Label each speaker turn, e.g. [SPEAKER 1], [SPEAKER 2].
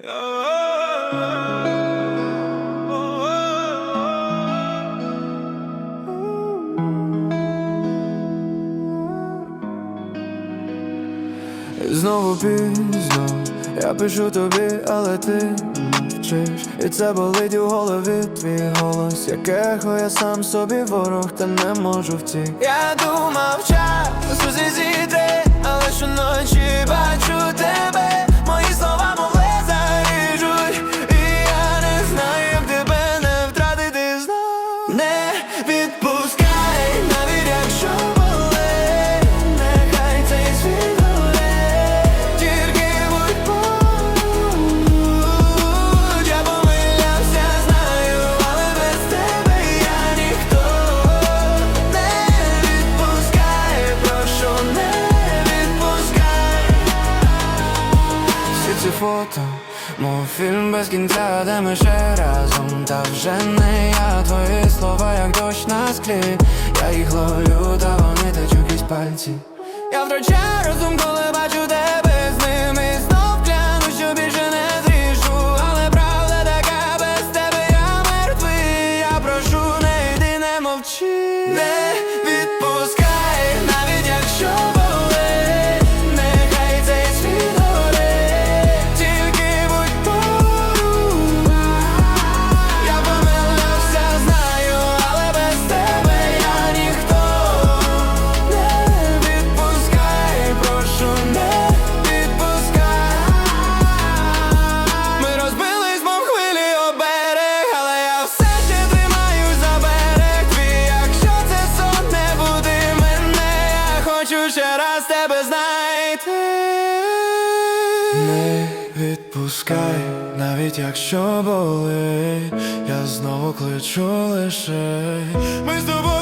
[SPEAKER 1] Знову пізно, я пишу тобі, але ти мовчиш. І це болить у голові твій голос, як ехо, я сам собі ворог, та не можу втік. Я думав, час ці фото, мов фільм без кінця, де ми ще разом, та вже не я твої слова, як дощ на склі. Я їх ловлю, та вони течуть крізь пальці. Я втрачаю розум, коли бачу тебе раз тебе знайти. Не відпускай, навіть якщо болить, я знову кличу лише. Ми з тобою